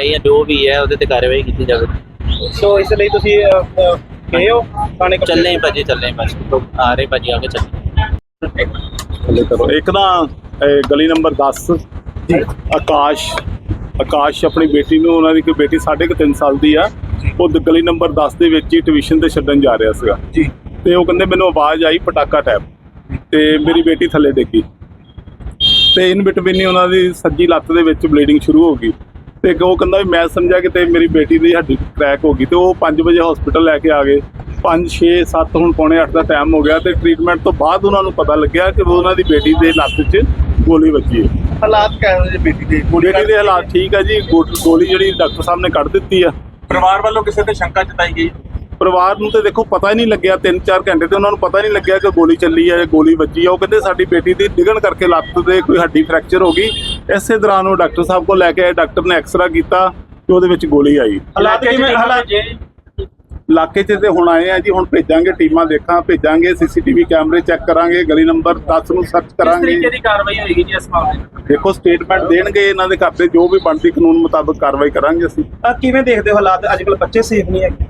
ਇਹ ਜੋ ਵੀ ਹੈ ਉਹਦੇ ਤੇ ਕਾਰਵਾਈ ਕੀਤੀ ਜਾਵੇ। ਸੋ ਇਸ ਲਈ ਤੁਸੀਂ ਅਹ, ਅਹ, ਗਏ ਹੋ ਥਾਣੇ ਚੱਲੇ ਹੀ ਭਾਜੀ ਚੱਲੇ ਹੀ ਬਸ ਆ ਰਹੇ ਭਾਜੀ ਆ ਕੇ ਚੱਲੇ ਥੱਲੇ ਕਰੋ। ਇੱਕ ਨਾ ਇਹ ਗਲੀ ਨੰਬਰ 10 ਆਕਾਸ਼ ਆਕਾਸ਼ ਆਪਣੀ ਬੇਟੀ ਨੂੰ ਉਹਨਾਂ ਦੀ ਕੋਈ ਬੇਟੀ ਸਾਢੇ ਕੁ ਤਿੰਨ ਸਾਲ ਦੀ ਆ। ਉਹ ਦ- ਗਲੀ ਨੰਬਰ 10 ਦੇ ਵਿੱਚ ਹੀ ਟਿਊਸ਼ਨ ਤੇ ਛੱਡਣ ਜਾ ਰਿਹਾ ਸੀਗਾ। ਜੀ। ਤੇ ਉਹ ਕਹਿੰਦੇ ਮੈਨੂੰ ਆਵਾਜ਼ ਆਈ ਪਟਾਕਾ ਟੈਪ। ਤੇ ਮੇਰੀ ਬੇਟੀ ਥੱਲੇ ਡਿੱਗੀ। ਤੇ ਇਨ ਬਿਟਵੀਨ ਹੀ ਉਹਨਾਂ ਦੀ ਸੱਜੀ ਲੱਤ ਦੇ ਵਿੱਚ ਬਲੀਡਿੰਗ ਸ਼ੁਰੂ ਹੋ ਗਈ। ਤੇ ਉਹ ਕਹਿੰਦਾ ਵੀ ਮੈਂ ਸਮਝਿਆ ਕਿ ਤੇ ਮੇਰੀ ਬੇਟੀ ਦੀ ਹੱਡੀ ਕ੍ਰੈਕ ਹੋ ਗਈ ਤੇ ਉਹ 5 ਵਜੇ ਹਸਪੀਟਲ ਲੈ ਕੇ ਆ ਗਏ। 5 6 7 ਹੁਣ ਪੌਣੇ 8 ਦਾ ਟਾਈਮ ਹੋ ਗਿਆ ਤੇ ਟ੍ਰੀਟਮੈਂਟ ਤੋਂ ਬਾਅਦ ਉਹਨਾਂ ਨੂੰ ਪਤਾ ਲੱਗਿਆ ਕਿ ਉਹਨਾਂ ਦੀ ਬੇਟੀ ਦੇ ਲੱਤ 'ਚ ਗੋਲੀ ਵੱਜੀ ਹੈ। ਹਾਲਾਤ ਕਹਿ ਜੀ ਬੇਟੀ ਦੇ? ਬੇਟੀ ਦੇ ਹਾਲਾਤ ਠੀਕ ਹੈ ਜੀ। ਗੋਲੀ ਜਿਹੜੀ ਡਾਕਟਰ ਸਾਹਿਬ ਨੇ ਕੱਢ ਦਿੱਤੀ ਆ। ਪਰਿਵਾਰ ਵੱਲੋਂ ਕਿਸੇ ਤੇ ਸ਼ੰਕਾ ਜਤਾਈ ਗਈ? ਪਰਿਵਾਰ ਨੂੰ ਤੇ ਦੇਖੋ ਪਤਾ ਹੀ ਨਹੀਂ ਲੱਗਿਆ 3-4 ਘੰਟੇ ਤੇ ਉਹਨਾਂ ਨੂੰ ਪਤਾ ਨਹੀਂ ਲੱਗਿਆ ਕਿ ਗੋਲੀ ਚੱਲੀ ਹੈ ਜਾਂ ਗੋਲੀ ਵੱਜੀ ਹੈ ਉਹ ਕਹਿੰਦੇ ਸਾਡੀ ਬੇਟੀ ਦੀ ਡਿੱਗਣ ਕਰਕੇ ਲੱਤ ਤੇ ਕੋਈ ਹੱਡੀ ਫ੍ਰੈਕਚਰ ਹੋ ਗਈ। ਇਸੇ ਦੌਰਾਨ ਉਹ ਡਾਕਟਰ ਸਾਹਿਬ ਕੋਲ ਲੈ ਕੇ ਆਏ ਡਾਕਟਰ ਨੇ ਐਕਸਰਾ ਕੀਤਾ ਤੇ ਉਹਦੇ ਵਿੱਚ ਗੋਲੀ ਆਈ। ਹਾਲਾਤ ਕਿਵੇਂ ਹਾਲਾਤ ਇਲਾਕੇ 'ਚ ਤੇ ਹੁਣ ਆਏ ਆ ਜੀ ਹੁਣ ਭੇਜਾਂਗੇ ਟੀਮਾਂ ਦੇਖਾਂ ਭੇਜਾਂਗੇ ਸੀਸੀਟੀਵੀ ਕੈਮਰੇ ਚੈੱਕ ਕਰਾਂਗੇ ਗਲੀ ਨੰਬਰ 10 ਨੂੰ ਸਰਚ ਕਰਾਂਗੇ। ਦੀ ਕਾਰਵਾਈ ਹੋਏਗੀ ਜੀ ਇਸ ਮਾਮਲੇ ਦੇਖੋ ਸਟੇਟਮੈਂਟ ਦੇਣਗੇ ਇਹਨਾਂ ਦੇ ਘਰ ਦੇ ਜੋ ਵੀ ਬਣਦੀ ਕਾਨੂੰਨ ਮੁਤਾਬਕ ਕਾਰਵਾਈ ਕਰਾਂਗੇ ਅਸੀਂ। ਆ ਕਿਵੇਂ ਦੇਖਦੇ ਹੋ ਹਾਲਾਤ? ਅੱਜ ਕੱਲ ਬੱਚੇ ਸੇਫ ਨਹੀਂ ਹੈਗੇ।